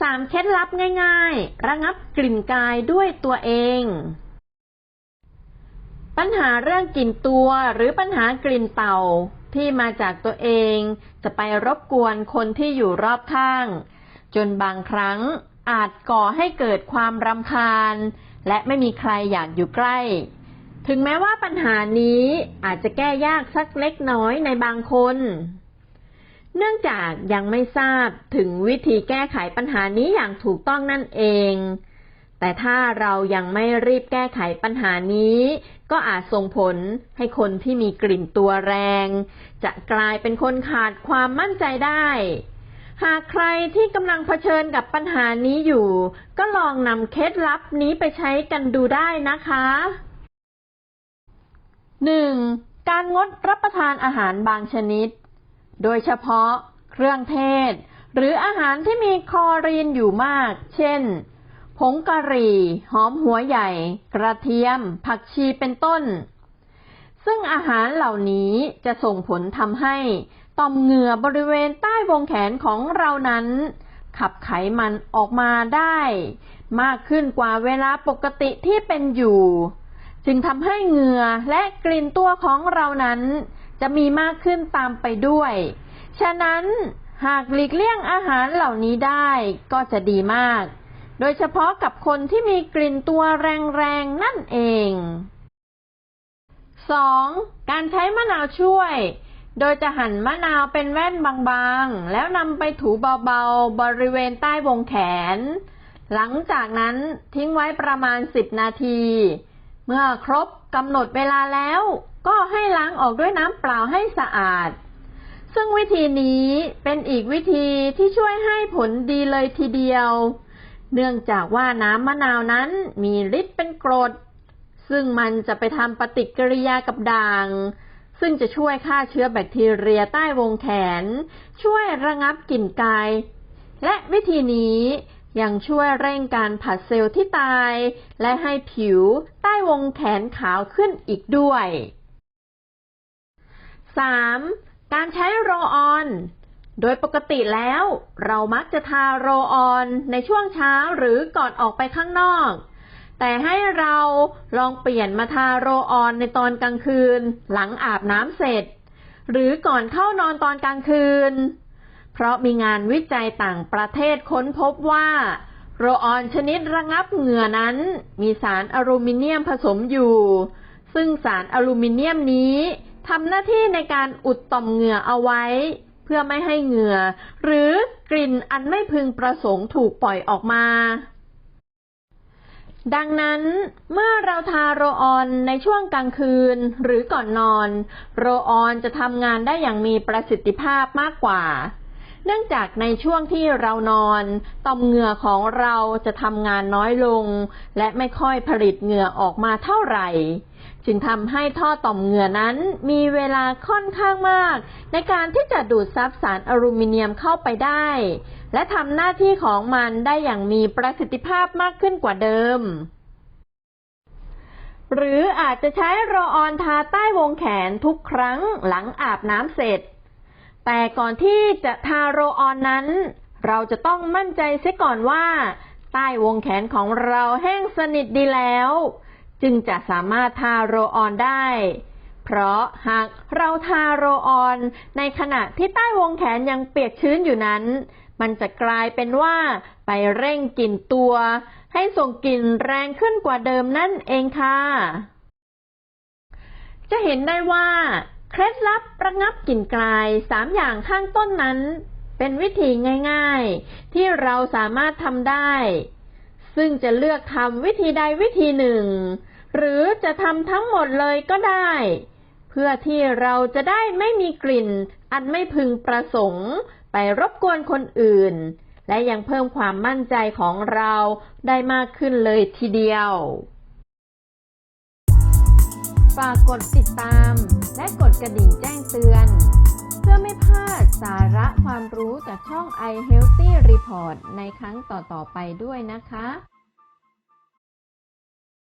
สามเคล็ดลับง่าย ๆ ระงับกลิ่นกายด้วยตัวเอง ปัญหาเรื่องกลิ่นตัวหรือปัญหากลิ่นเต่าที่มาจากตัวเอง จะไปรบกวนคนที่อยู่รอบข้าง จนบางครั้งอาจก่อให้เกิดความรำคาญ และไม่มีใครอยากอยู่ใกล้ ถึงแม้ว่าปัญหานี้อาจจะแก้ยากสักเล็กน้อยในบางคน เนื่องจากยังไม่ทราบถึงวิธีแก้ไขปัญหานี้อย่างถูกต้องนั่นเอง แต่ถ้าเรายังไม่รีบแก้ไขปัญหานี้ ก็อาจส่งผลให้คนที่มีกลิ่นตัวแรง จะกลายเป็นคนขาดความมั่นใจได้ หากใครที่กำลังเผชิญกับปัญหานี้อยู่ ก็ลองนำเคล็ดลับนี้ไปใช้กันดูได้นะคะ 1. การงดรับประทานอาหารบางชนิด โดยเฉพาะ เครื่องเทศ หรืออาหารที่มีคอรีนอยู่มาก เช่น ผงกะหรี่ หอมหัวใหญ่ กระเทียม ผักชีเป็นต้น ซึ่งอาหารเหล่านี้จะส่งผลทำให้ ต่อมเหงื่อบริเวณใต้วงแขนของเรานั้น ขับไขมันออกมาได้ มากขึ้นกว่าเวลาปกติที่เป็นอยู่ จึงทำให้เหงื่อและกลิ่นตัวของเรานั้น จะมีมากขึ้นตามไปด้วย ฉะนั้นหากหลีกเลี่ยงอาหารเหล่านี้ได้ก็จะดีมาก โดยเฉพาะกับคนที่มีกลิ่นตัวแรงๆนั่นเอง 2. การใช้มะนาวช่วย โดยจะหั่นมะนาวเป็นแว่นบางๆ แล้วนำไปถูเบาๆ บริเวณใต้วงแขน หลังจากนั้นทิ้งไว้ประมาณ 10 นาที เมื่อครบกำหนดเวลาแล้วก็ให้ล้างออกด้วยน้ำเปล่าให้สะอาด ซึ่งวิธีนี้เป็นอีกวิธีที่ช่วยให้ผลดีเลยทีเดียว เนื่องจากว่าน้ำมะนาวนั้นมีฤทธิ์เป็นกรด ซึ่งมันจะไปทำปฏิกิริยากับด่าง ซึ่งจะช่วยฆ่าเชื้อแบคทีเรียใต้วงแขน ช่วยระงับกลิ่นกาย และวิธีนี้ยังช่วยเร่งการผัดเซลล์ที่ตาย และให้ผิวใต้วงแขนขาวขึ้นอีกด้วย 3. การใช้โรออน โดยปกติแล้ว เรามักจะทาโรออนในช่วงเช้าหรือก่อนออกไปข้างนอก แต่ให้เราลองเปลี่ยนมาทาโรออนในตอนกลางคืน หลังอาบน้ำเสร็จ หรือก่อนเข้านอนตอนกลางคืน เพราะมีงานวิจัยต่างประเทศค้นพบว่า โรออนชนิดระงับเหงื่อนั้น มีสารอลูมิเนียมผสมอยู่ ซึ่งสารอลูมิเนียมนี้ทำหน้าที่ในการอุดต่อมเหงื่อเอาไว้ เพื่อไม่ให้เหงื่อ หรือกลิ่นอันไม่พึงประสงค์ถูกปล่อยออกมา ดังนั้นเมื่อเราทาโรออนในช่วงกลางคืนหรือก่อนนอน โรออนจะทำงานได้อย่างมีประสิทธิภาพมากกว่า เนื่องจากในช่วงที่เรานอนต่อมเหงื่อของเราจะทำงานน้อยลง และไม่ค่อยผลิตเหงื่อออกมาเท่าไหร่ จึงทำให้ท่อต่อมเหงื่อนั้นมีเวลาค่อนข้างมาก ในการที่จะดูดซับสารอลูมิเนียมเข้าไปได้ และทำหน้าที่ของมันได้อย่างมีประสิทธิภาพมากขึ้นกว่าเดิมหรืออาจจะใช้รลออนทาใต้วงแขนทุกครั้งหลังอาบน้ำเสร็จ แต่ก่อนที่จะทาโรออนนั้น เราจะต้องมั่นใจเสียก่อนว่า ใต้วงแขนของเราแห้งสนิทดีแล้ว จึงจะสามารถทาโรออนได้ เพราะหากเราทาโรออนในขณะที่ใต้วงแขนยังเปียกชื้นอยู่นั้น มันจะกลายเป็นว่าไปเร่งกลิ่นตัว ให้ส่งกลิ่นแรงขึ้นกว่าเดิมนั่นเองค่ะ จะเห็นได้ว่า เคล็ดลับระงับกลิ่นกลายสามอย่างข้างต้นนั้น เป็นวิธีง่าย ๆ ที่เราสามารถทำได้ ซึ่งจะเลือกทำวิธีใดวิธีหนึ่ง หรือจะทำทั้งหมดเลยก็ได้ เพื่อที่เราจะได้ไม่มีกลิ่น อันไม่พึงประสงค์ ไปรบกวนคนอื่น และยังเพิ่มความมั่นใจของเราได้มากขึ้นเลยทีเดียว ฝากกดติดตาม และกดกระดิ่งแจ้งเตือน เพื่อไม่พลาดสาระความรู้จากช่อง i Healthy Report ในครั้งต่อๆไปด้วยนะคะ